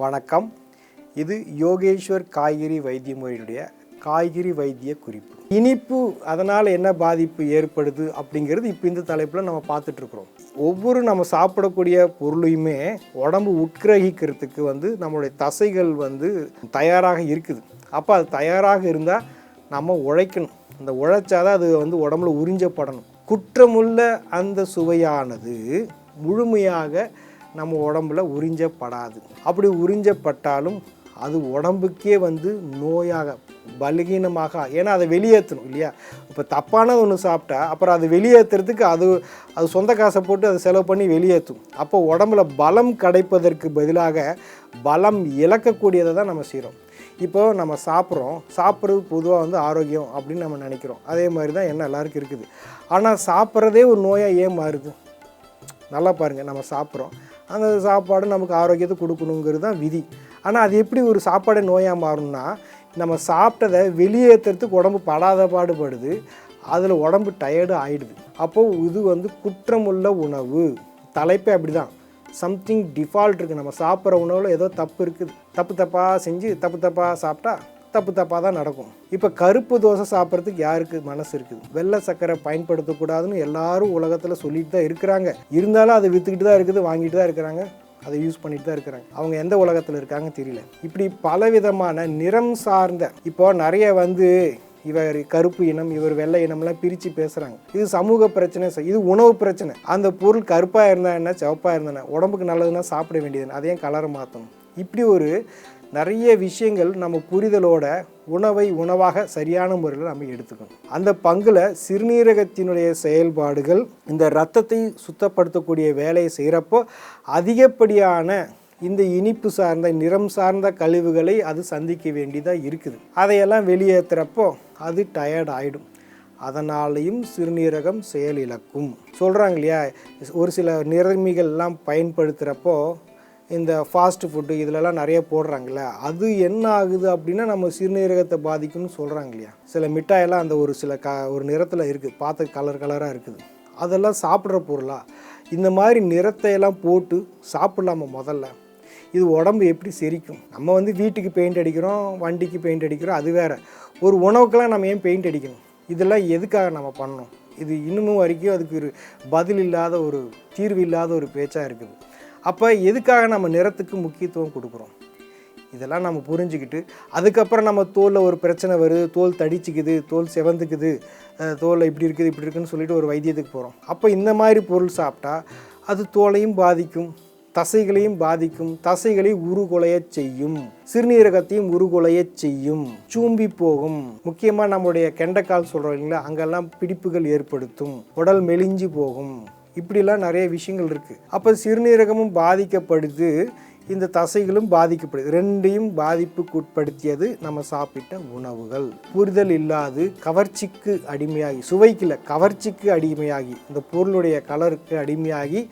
வணக்கம். இது யோகேஸ்வர் காய்கறி வைத்திய முறையினுடைய காய்கறி வைத்திய குறிப்பு. இனிப்பு அதனால் என்ன பாதிப்பு ஏற்படுது அப்படிங்கிறது இப்போ இந்த தலைப்பில் நம்ம பார்த்துட்ருக்குறோம் ஒவ்வொரு நம்ம சாப்பிடக்கூடிய பொருளையுமே உடம்பு உட்கிரகிக்கிறதுக்கு வந்து நம்மளுடைய தசைகள் வந்து தயாராக இருக்குது. அப்போ அது தயாராக இருந்தால் நம்ம உழைக்கணும். அந்த உழைச்சாதான் அது வந்து உடம்புல உறிஞ்சப்படணும். குற்றமுள்ள அந்த சுவையானது முழுமையாக நம்ம உடம்புல உறிஞ்சப்படாது. அப்படி உறிஞ்சப்பட்டாலும் அது உடம்புக்கே வந்து நோயாக பலகீனமாக ஏன்னா அதை வெளியேற்றணும் இல்லையா? இப்போ தப்பானது ஒன்று சாப்பிட்டா அப்புறம் அது வெளியேற்றுறதுக்கு அது அது சொந்த காசை போட்டு அதை செலவு பண்ணி வெளியேற்றும். அப்போ உடம்புல பலம் கிடைப்பதற்கு பதிலாக பலம் இழக்கக்கூடியதை தான் நம்ம செய்கிறோம் இப்போ நம்ம சாப்பிட்றோம் சாப்பிட்றது பொதுவாக வந்து ஆரோக்கியம் அப்படின்னு நம்ம நினைக்கிறோம். அதே மாதிரி தான் என்ன எல்லாருக்கும் இருக்குது. ஆனால் சாப்பிட்றதே ஒரு நோயாக ஏன் மாறுது? நல்லா பாருங்கள் நம்ம சாப்பிட்றோம். அந்த சாப்பாடு நமக்கு ஆரோக்கியத்தை கொடுக்கணுங்கிறது தான் விதி. ஆனால் அது எப்படி ஒரு சாப்பாடே நோயாக மாறும்னா நம்ம சாப்பிட்டதை வெளியேற்றுறதுக்கு உடம்பு படாத பாடுபடுது. அதில் உடம்பு டயர்டு ஆயிடுது. அப்போது இது வந்து குற்றமுள்ள உணவு. தலைப்பே அப்படி தான் சம்திங் டிஃபால்ட் இருக்குது நம்ம சாப்பிட்ற உணவில் ஏதோ தப்பு இருக்குது. தப்பு தப்பாக செஞ்சு தப்பு தப்பாக சாப்பிட்டா தப்பு தப்பாக தான் நடக்கும். இப்போ கருப்பு தோசை சாப்பிட்றதுக்கு யாருக்கு மனசு இருக்குது? வெள்ளை சர்க்கரை பயன்படுத்தக்கூடாதுன்னு எல்லாரும் உலகத்தில் சொல்லிட்டு தான் இருக்கிறாங்க. இருந்தாலும் அதை விற்றுக்கிட்டு தான் இருக்குது வாங்கிட்டு தான் இருக்கிறாங்க. அதை யூஸ் பண்ணிட்டு தான் இருக்கிறாங்க. அவங்க எந்த உலகத்தில் இருக்காங்க தெரியல. இப்படி பலவிதமான நிறம் சார்ந்த இப்போ நிறைய வந்து இவர் கருப்பு இனம் இவர் வெள்ளை இனம்லாம் பிரித்து பேசுகிறாங்க இது சமூக பிரச்சனை இது உணவு பிரச்சனை. அந்த பொருள் கருப்பாக இருந்தா என்ன சிவப்பாக இருந்தா உடம்புக்கு நல்லதுன்னா சாப்பிட வேண்டியதுன்னு அதையும் கலரை மாற்றணும் இப்படி ஒரு நிறைய விஷயங்கள் நம்ம புரிதலோட உணவை உணவாக சரியான முறையில் நம்ம எடுத்துக்கணும். அந்த பங்கில் சிறுநீரகத்தினுடைய செயல்பாடுகள் இந்த ரத்தத்தை சுத்தப்படுத்தக்கூடிய வேலையை செய்கிறப்போ அதிகப்படியான இந்த இனிப்பு சார்ந்த நிறம் சார்ந்த கழிவுகளை அது சந்திக்க வேண்டியதாக இருக்குது. அதையெல்லாம் வெளியேற்றுறப்போ அது டயர்ட் ஆகிடும் அதனாலையும் சிறுநீரகம் செயலிழக்கும். சொல்கிறாங்க இல்லையா? ஒரு சில நிறமிகள்லாம் பயன்படுத்துகிறப்போ இந்த ஃபாஸ்ட் ஃபுட்டு இதிலலாம் நிறைய போடுறாங்கல்ல அது என்ன ஆகுது அப்படின்னா நம்ம சிறுநீரகத்தை பாதிக்கும்னு சொல்கிறாங்க இல்லையா சில மிட்டாயெல்லாம் அந்த ஒரு சில க ஒரு நிறத்தில் இருக்குது பார்த்த கலர் கலராக இருக்குது. அதெல்லாம் சாப்பிட்ற பொருளா? இந்த மாதிரி நிறத்தையெல்லாம் போட்டு சாப்பிட்லாமா முதல்ல? இது உடம்பு எப்படி செரிக்கும்? நம்ம வந்து வீட்டுக்கு பெயிண்ட் அடிக்கிறோம் வண்டிக்கு பெயிண்ட் அடிக்கிறோம் அது வேறு. ஒரு உணவுக்கெல்லாம் நம்ம ஏன் பெயிண்ட் அடிக்கணும்? இதெல்லாம் எதுக்காக நம்ம பண்ணணும்? இது இன்னமும் வரைக்கும் அதுக்கு ஒரு பதில் இல்லாத ஒரு தீர்வு இல்லாத ஒரு பேச்சாக இருக்குது. அப்போ எதுக்காக நம்ம நிறத்துக்கு முக்கியத்துவம் கொடுக்குறோம்? இதெல்லாம் நம்ம புரிஞ்சுக்கிட்டு அதுக்கப்புறம் நம்ம தோலில் ஒரு பிரச்சனை வருது தோல் தடிச்சிக்குது தோல் செவந்துக்குது தோலில் இப்படி இருக்குது இப்படி இருக்குன்னு சொல்லிட்டு ஒரு வைத்தியத்துக்கு போகிறோம் அப்போ இந்த மாதிரி பொருள் சாப்பிட்டா அது தோலையும் பாதிக்கும் தசைகளையும் பாதிக்கும் தசைகளை உருகுலைய செய்யும் சிறுநீரகத்தையும் உருகுலைய செய்யும் சூம்பி போகும். முக்கியமாக நம்முடைய கெண்டைக்கால் சொல்கிறோம் இல்லைங்களா அங்கெல்லாம் பிடிப்புகள் ஏற்படுத்தும் உடல் மெலிஞ்சு போகும். இப்படிலாம் நிறைய விஷயங்கள் இருக்குது அப்போ சிறுநீரகமும் பாதிக்கப்படுது இந்த தசைகளும் பாதிக்கப்படுது. ரெண்டையும் பாதிப்புக்குட்படுத்தியது நம்ம சாப்பிட்ட உணவுகள். புரிதல் இல்லாது கவர்ச்சிக்கு அடிமையாகி சுவைக்கில் கவர்ச்சிக்கு அடிமையாகி இந்த பொருளுடைய கலருக்கு அடிமையாகி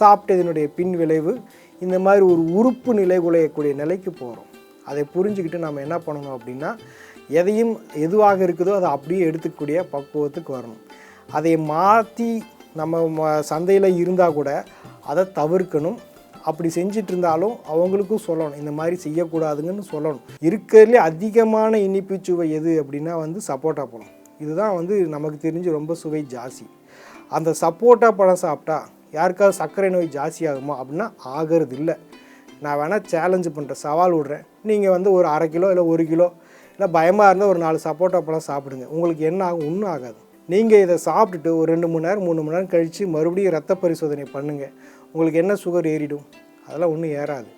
சாப்பிட்டதனுடைய பின் விளைவு இந்த மாதிரி ஒரு உறுப்பு நிலை குலையக்கூடிய நிலைக்கு போகிறோம் அதை புரிஞ்சுக்கிட்டு நம்ம என்ன பண்ணணும் அப்படின்னா எதையும் எதுவாக இருக்குதோ அதை அப்படியே எடுத்துக்கூடிய பக்குவத்துக்கு வரணும். அதை மாற்றி நம்ம சந்தையில் இருந்தால் கூட அதை தவிர்க்கணும். அப்படி செஞ்சிட்டு இருந்தாலும் அவங்களுக்கும் சொல்லணும். இந்த மாதிரி செய்யக்கூடாதுங்கன்னு சொல்லணும். இருக்கிறதுலே அதிகமான இனிப்பு சுவை எது அப்படின்னா வந்து சப்போட்டா பழம். இதுதான் வந்து நமக்கு தெரிஞ்சு ரொம்ப சுவை ஜாஸ்தி. அந்த சப்போட்டா பழம் சாப்பிட்டா யாருக்காவது சர்க்கரை நோய் ஜாஸ்தி ஆகுமா அப்படின்னா ஆகிறது இல்லை. நான் வேணால் சேலஞ்சு பண்ணுறேன் சவால் விடுறேன். நீங்கள் வந்து ஒரு அரை கிலோ இல்லை ஒரு கிலோ இல்லை பயமாக இருந்தால் ஒரு நாலு சப்போட்டா பழம் சாப்பிடுங்க. உங்களுக்கு என்ன ஆகும்? ஒன்றும் ஆகாது. நீங்கள் இதை சாப்பிட்டுட்டு ஒரு ரெண்டு மணி நேரம் மூணு மணி நேரம் கழித்து மறுபடியும் ரத்த பரிசோதனை பண்ணுங்கள் உங்களுக்கு என்ன சுகர் ஏறிடும்? அதெல்லாம் ஒன்றும் ஏறாது.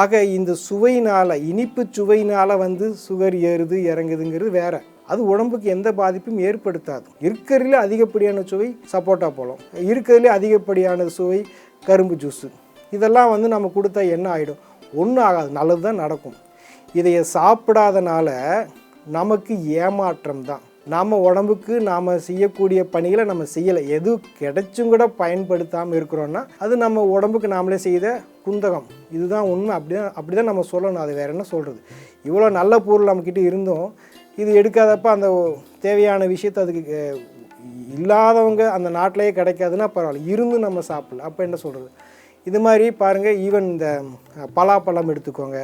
ஆக இந்த சுவையினால் இனிப்பு சுவையினால் வந்து சுகர் ஏறுது இறங்குதுங்கிறது வேறு. அது உடம்புக்கு எந்த பாதிப்பும் ஏற்படுத்தாது. இருக்கிறதுல அதிகப்படியான சுவை சப்போட்டா பழம் இருக்கிறதுல அதிகப்படியான சுவை கரும்பு ஜூஸு இதெல்லாம் வந்து நம்ம கொடுத்தா என்ன ஆகிடும் ஒன்றும் ஆகாது. நல்லது தான் நடக்கும். இதையை சாப்பிடாதனால நமக்கு ஏமாற்றம் தான். நாம் உடம்புக்கு நாம் செய்யக்கூடிய பணிகளை நம்ம செய்யலை. எது கிடைச்சும் கூட பயன்படுத்தாமல் இருக்கிறோன்னா அது நம்ம உடம்புக்கு நாமளே செய்த குந்தகம். இதுதான் உண்மை. அப்படி தான் அப்படி தான் நம்ம சொல்லணும். அது வேற என்ன சொல்கிறது இவ்வளோ நல்ல பொருள் நம்மக்கிட்ட இருந்தும் இது எடுக்காதப்ப அந்த தேவையான விஷயத்தை அதுக்கு இல்லாதவங்க அந்த நாட்டிலேயே கிடைக்காதுன்னா பரவாயில்ல. இருந்து நம்ம சாப்பிடல அப்போ என்ன சொல்கிறது இது மாதிரி பாருங்கள் ஈவன் இந்த பலாப்பழம் எடுத்துக்கோங்க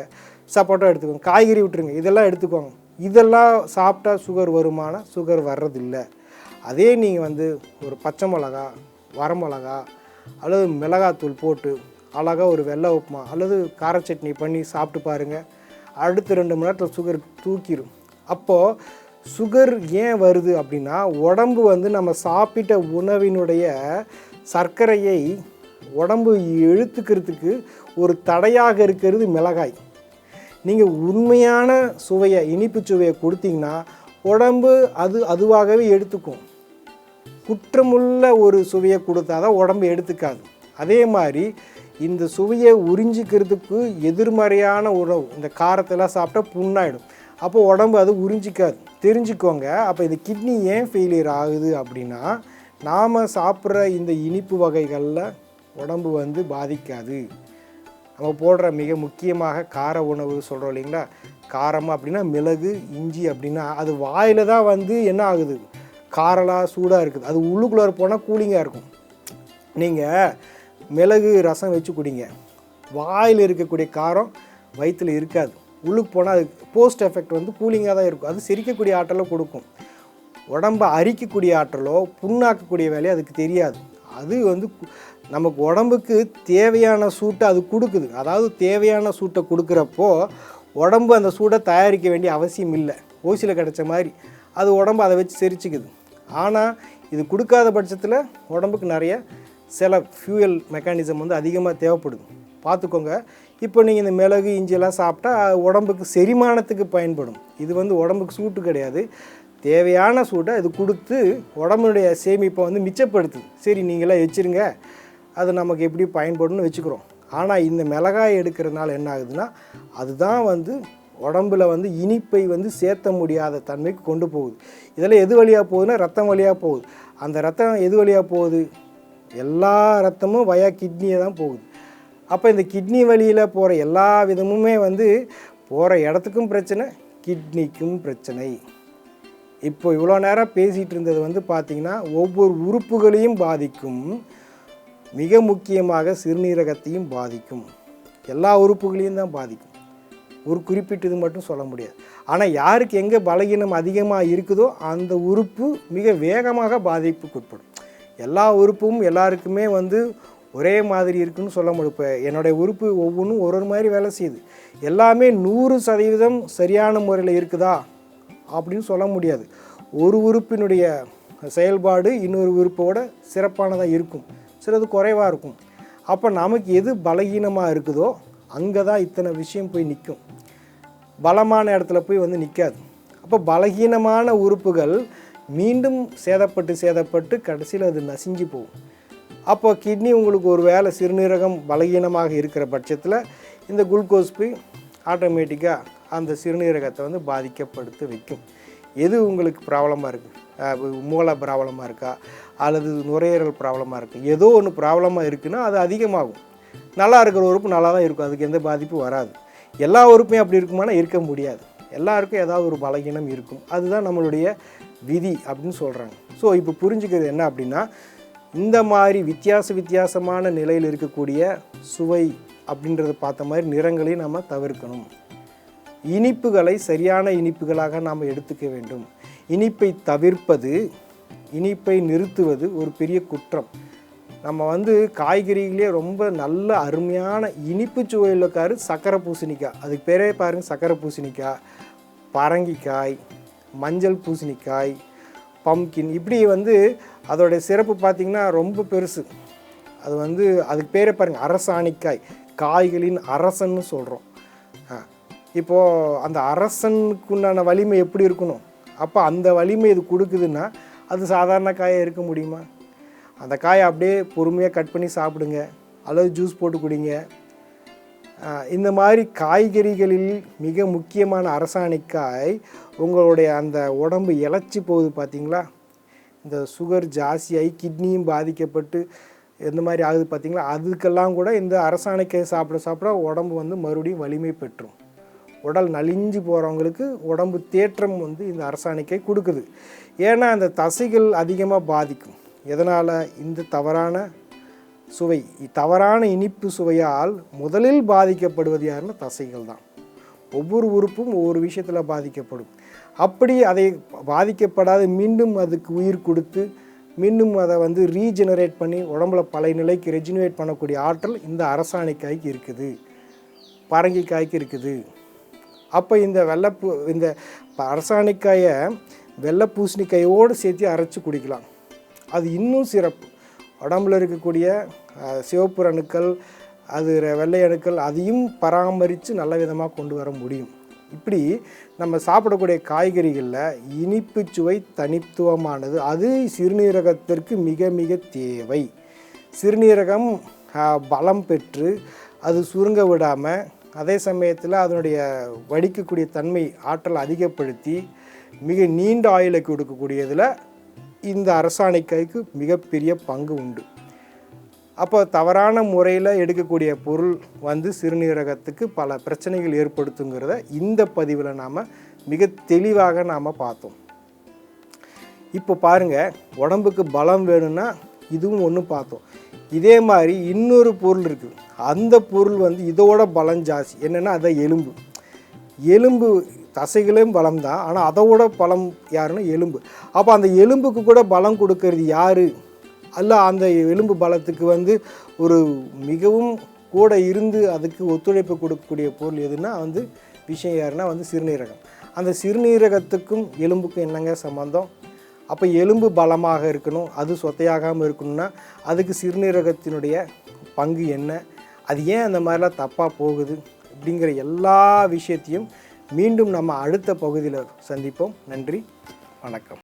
சப்போட்டா எடுத்துக்கோங்க காய்கறி விட்டுருங்க இதெல்லாம் எடுத்துக்கோங்க. இதெல்லாம் சாப்பிட்டா சுகர் வருமானா சுகர் வர்றதில்லை. அதே நீங்கள் வந்து ஒரு பச்சை மிளகா வரமிளகா அல்லது மிளகாத்தூள் போட்டு அழகாக ஒரு வெள்ளை உப்புமா அல்லது கார சட்னி பண்ணி சாப்பிட்டு பாருங்கள் அடுத்த ரெண்டு மணி நேரத்தில் சுகர் தூக்கிடும் அப்போது சுகர் ஏன் வருது அப்படின்னா உடம்பு வந்து நம்ம சாப்பிட்ட உணவினுடைய சர்க்கரையை உடம்பு இழுத்துக்கிறதுக்கு ஒரு தடையாக இருக்கிறது மிளகாய். நீங்கள் உண்மையான சுவையை இனிப்பு சுவையை கொடுத்தீங்கன்னா உடம்பு அது அதுவாகவே எடுத்துக்கும். குற்றமுள்ள ஒரு சுவையை கொடுத்தா தான் உடம்பு எடுத்துக்காது. அதே மாதிரி இந்த சுவையை உறிஞ்சிக்கிறதுக்கு எதிர்மறையான உணவு இந்த காரத்தெல்லாம் சாப்பிட்டா புண்ணாயிடும். அப்போ உடம்பு அது உறிஞ்சிக்காது. தெரிஞ்சுக்கோங்க அப்போ இந்த கிட்னி ஏன் ஃபெயிலியர் ஆகுது அப்படின்னா நாம் சாப்பிட்ற இந்த இனிப்பு வகைகளில் உடம்பு வந்து பாதிக்காது. நம்ம போடுற மிக முக்கியமாக கார உணவு சொல்கிறோம் இல்லைங்களா? காரம் அப்படின்னா மிளகு இஞ்சி அப்படின்னா அது வாயில் தான் வந்து என்ன ஆகுது? காரலாக சூடாக இருக்குது. அது உள்ளுக்குள்ளே போனால் கூலிங்காக இருக்கும். நீங்கள் மிளகு ரசம் வச்சு குடிங்க. வாயில் இருக்கக்கூடிய காரம் வயிற்றில் இருக்காது. உள்ளுக்கு போனால் அது போஸ்ட் எஃபெக்ட் வந்து கூலிங்காக தான் இருக்கும். அது சிரிக்கக்கூடிய ஆற்றலை கொடுக்கும். உடம்பை அரிக்கக்கூடிய ஆற்றலோ புண்ணாக்கக்கூடிய வேலையை அதுக்கு தெரியாது. அது வந்து நமக்கு உடம்புக்கு தேவையான சூட்டை அது கொடுக்குது. அதாவது தேவையான சூட்டை கொடுக்குறப்போ உடம்பு அந்த சூட்டை தயாரிக்க வேண்டிய அவசியம் இல்லை. ஓசியில் கிடைச்ச மாதிரி அது உடம்பு அதை வச்சு செரிச்சுக்குது. ஆனால் இது கொடுக்காத பட்சத்தில் உடம்புக்கு நிறைய சில ஃபியூயல் மெக்கானிசம் வந்து அதிகமாக தேவைப்படுது. பார்த்துக்கோங்க. இப்போ நீங்கள் இந்த மிளகு இஞ்சியெல்லாம் சாப்பிட்டா உடம்புக்கு செரிமானத்துக்கு பயன்படும். இது வந்து உடம்புக்கு சூட்டு கிடையாது. தேவையான சூட்டை இது கொடுத்து உடம்புடைய சேமிப்பை வந்து மிச்சப்படுத்துது. சரி நீங்களாம் வச்சுருங்க அது நமக்கு எப்படி பயன்படும்னு வச்சுக்கிறோம். ஆனால் இந்த மிளகாய் எடுக்கிறதுனால என்ன ஆகுதுன்னா அதுதான் வந்து உடம்புல வந்து இனிப்பை வந்து சேர்த்த முடியாத தன்மைக்கு கொண்டு போகுது. இதெல்லாம் எது வழியாக போகுதுன்னா ரத்தம் வழியாக போகுது. அந்த ரத்தம் எது வழியாக போகுது? எல்லா ரத்தமும் வயா கிட்னியை தான் போகுது. அப்போ இந்த கிட்னி வழியில் போகிற எல்லா விதமுமே வந்து போகிற இடத்துக்கும் பிரச்சனை கிட்னிக்கும் பிரச்சனை. இப்போ இவ்வளோ நேரம் பேசிகிட்டு இருந்தது வந்து பார்த்திங்கன்னா ஒவ்வொரு உறுப்புகளையும் பாதிக்கும். மிக முக்கியமாக சிறுநீரகத்தையும் பாதிக்கும். எல்லா உறுப்புகளையும் தான் பாதிக்கும். ஒரு குறிப்பிட்டது மட்டும் சொல்ல முடியாது. ஆனால் யாருக்கு எங்கே பலகீனம் அதிகமாக இருக்குதோ அந்த உறுப்பு மிக வேகமாக பாதிப்புக்குட்படும். எல்லா உறுப்பும் எல்லாருக்குமே வந்து ஒரே மாதிரி இருக்குன்னு சொல்ல முடியும். இப்போ என்னுடைய உறுப்பு ஒவ்வொன்றும் ஒரு ஒரு மாதிரி வேலை செய்யுது. எல்லாமே நூறு சதவீதம் சரியான முறையில் இருக்குதா? அப்படின்னு சொல்ல முடியாது. ஒரு உறுப்பினுடைய செயல்பாடு இன்னொரு உறுப்போட சிறப்பானதாக இருக்கும். சிலது குறைவாக இருக்கும். அப்போ நமக்கு எது பலகீனமாக இருக்குதோ அங்கே தான் இத்தனை விஷயம் போய் நிற்கும் பலமான இடத்துல போய் வந்து நிற்காது அப்போ பலகீனமான உறுப்புகள் மீண்டும் சேதப்பட்டு சேதப்பட்டு கடைசியில் அது நசிஞ்சு போகும். அப்போ கிட்னி உங்களுக்கு ஒரு வேளை சிறுநீரகம் பலகீனமாக இருக்கிற பட்சத்தில் இந்த குளுக்கோஸ் போய் ஆட்டோமேட்டிக்காக அந்த சிறுநீரகத்தை வந்து பாதிக்கப்படுத்த வைக்கும். எது உங்களுக்கு ப்ராப்ளமாக இருக்குது மூளை ப்ராப்ளமாக இருக்கா? அல்லது நுரையீரல் ப்ராப்ளமாக இருக்குது ஏதோ ஒன்று ப்ராப்ளமாக இருக்குன்னா அது அதிகமாகும். நல்லா இருக்கிற உறுப்பு நல்லா தான் இருக்கும். அதுக்கு எந்த பாதிப்பும் வராது. எல்லா உறுப்புமே அப்படி இருக்குமானா இருக்க முடியாது. எல்லாருக்கும் ஏதாவது ஒரு பலகீனம் இருக்கும். அதுதான் நம்மளுடைய விதி அப்படின்னு சொல்கிறாங்க ஸோ இப்போ புரிஞ்சுக்கிறது என்ன அப்படின்னா இந்த மாதிரி வித்தியாச வித்தியாசமான நிலையில் இருக்கக்கூடிய சுவை அப்படின்றத பார்த்த மாதிரி நிறங்களையும் நம்ம தவிர்க்கணும். இனிப்புகளை சரியான இனிப்புகளாக நாம் எடுத்துக்க வேண்டும். இனிப்பை தவிர்ப்பது இனிப்பை நிறுத்துவது ஒரு பெரிய குற்றம். நம்ம வந்து காய்கறிகளே ரொம்ப நல்ல அருமையான இனிப்பு சுவையில் இருக்காரு சக்கரை பூசணிக்காய். அதுக்கு பேரே பாருங்கள் சக்கரை பூசணிக்காய் பரங்கிக்காய் மஞ்சள் பூசணிக்காய் பம்கின் இப்படி வந்து அதோடைய சிறப்பு பார்த்திங்கன்னா ரொம்ப பெருசு. அது வந்து அதுக்கு பேரே பாருங்கள் அரசாணிக்காய். காய்களின் அரசன்னு சொல்கிறோம் இப்போது அந்த அரசனுக்குண்டான வலிமை எப்படி இருக்கணும்? அப்போ அந்த வலிமை இது கொடுக்குதுன்னா அது சாதாரண காயாக இருக்க முடியுமா? அந்த காயை அப்படியே பொறுமையாக கட் பண்ணி சாப்பிடுங்க. அல்லது ஜூஸ் போட்டு குடிங்க. இந்த மாதிரி காய்கறிகளில் மிக முக்கியமான அரசாணிக்காய் உங்களுடைய அந்த உடம்பு இழைச்சி போகுது பார்த்தீங்களா இந்த சுகர் ஜாஸ்தியாகி கிட்னியும் பாதிக்கப்பட்டு எந்த மாதிரி ஆகுது பார்த்தீங்களா அதுக்கெல்லாம் கூட இந்த அரசாணிக்காய் சாப்பிட சாப்பிட உடம்பு வந்து மறுபடியும் வலிமை பெற்றும். உடல் நலிஞ்சு போகிறவங்களுக்கு உடம்பு தேற்றம் வந்து இந்த அரசாணிக்கை கொடுக்குது. ஏன்னா அந்த தசைகள் அதிகமாக பாதிக்கும். எதனால்? இந்த தவறான சுவை தவறான இனிப்பு சுவையால் முதலில் பாதிக்கப்படுவது யாருன்னா தசைகள் தான். ஒவ்வொரு உறுப்பும் ஒவ்வொரு விஷயத்தில் பாதிக்கப்படும். அப்படி அதை பாதிக்கப்படாது மீண்டும் அதுக்கு உயிர் கொடுத்து மீண்டும் அதை வந்து ரீஜெனரேட் பண்ணி உடம்புல பழைய நிலைக்கு ரெஜினுவேட் பண்ணக்கூடிய ஆற்றல் இந்த அரசாணிக்காய்க்கு இருக்குது. பரங்கிக்காய்க்கு இருக்குது. அப்போ இந்த வெள்ளப்பூ இந்த அரசாணிக்காயை வெள்ளை பூசணிக்காயோடு சேர்த்து அரைச்சி குடிக்கலாம். அது இன்னும் சிறப்பு. உடம்புல இருக்கக்கூடிய சிவப்பு அணுக்கள் அது வெள்ளை அணுக்கள் அதையும் பராமரித்து நல்ல விதமாக கொண்டு வர முடியும். இப்படி நம்ம சாப்பிடக்கூடிய காய்கறிகளில் இனிப்பு சுவை தனித்துவமானது. அது சிறுநீரகத்திற்கு மிக மிக தேவை. சிறுநீரகம் பலம் பெற்று அது சுருங்க விடாமல் அதே சமயத்தில் அதனுடைய வடிக்கக்கூடிய தன்மை ஆற்றல் அதிகப்படுத்தி மிக நீண்ட ஆயுளை கொடுக்கக்கூடியதில் இந்த அரசாணைக்கைக்கு மிகப்பெரிய பங்கு உண்டு. அப்போ தவறான முறையில் எடுக்கக்கூடிய பொருள் வந்து சிறுநீரகத்துக்கு பல பிரச்சனைகள் ஏற்படுத்துங்கிறத இந்த பதிவில் நாம் மிக தெளிவாக நாம் பார்த்தோம். இப்போ பாருங்கள் உடம்புக்கு பலம் வேணும்னா இதுவும் ஒன்று பார்த்தோம். இதே மாதிரி இன்னொரு பொருள் இருக்குது அந்த பொருள் வந்து இதோட பலம் ஜாஸ்தி. என்னென்னா அதை எலும்பு. எலும்பு தசைகளையும் பலம் தான் ஆனால் அதோட பலம் யாருன்னா எலும்பு. அப்போ அந்த எலும்புக்கு கூட பலம் கொடுக்கறது யார்? அல்ல அந்த எலும்பு பலத்துக்கு வந்து ஒரு மிகவும் கூட இருந்து அதுக்கு ஒத்துழைப்பு கொடுக்கக்கூடிய பொருள் எதுனா வந்து விஷயம் யாருன்னா வந்து சிறுநீரகம். அந்த சிறுநீரகத்துக்கும் எலும்புக்கும் என்னங்க சம்மந்தம் அப்போ எலும்பு பலமாக இருக்கணும். அது சொத்தையாகாமல் இருக்கணும்னா அதுக்கு சிறுநீரகத்தினுடைய பங்கு என்ன? அது ஏன் அந்த மாதிரிலாம் தப்பாக போகுது அப்படிங்கிற எல்லா விஷயத்தையும் மீண்டும் நம்ம அடுத்த பகுதியில் சந்திப்போம். நன்றி வணக்கம்.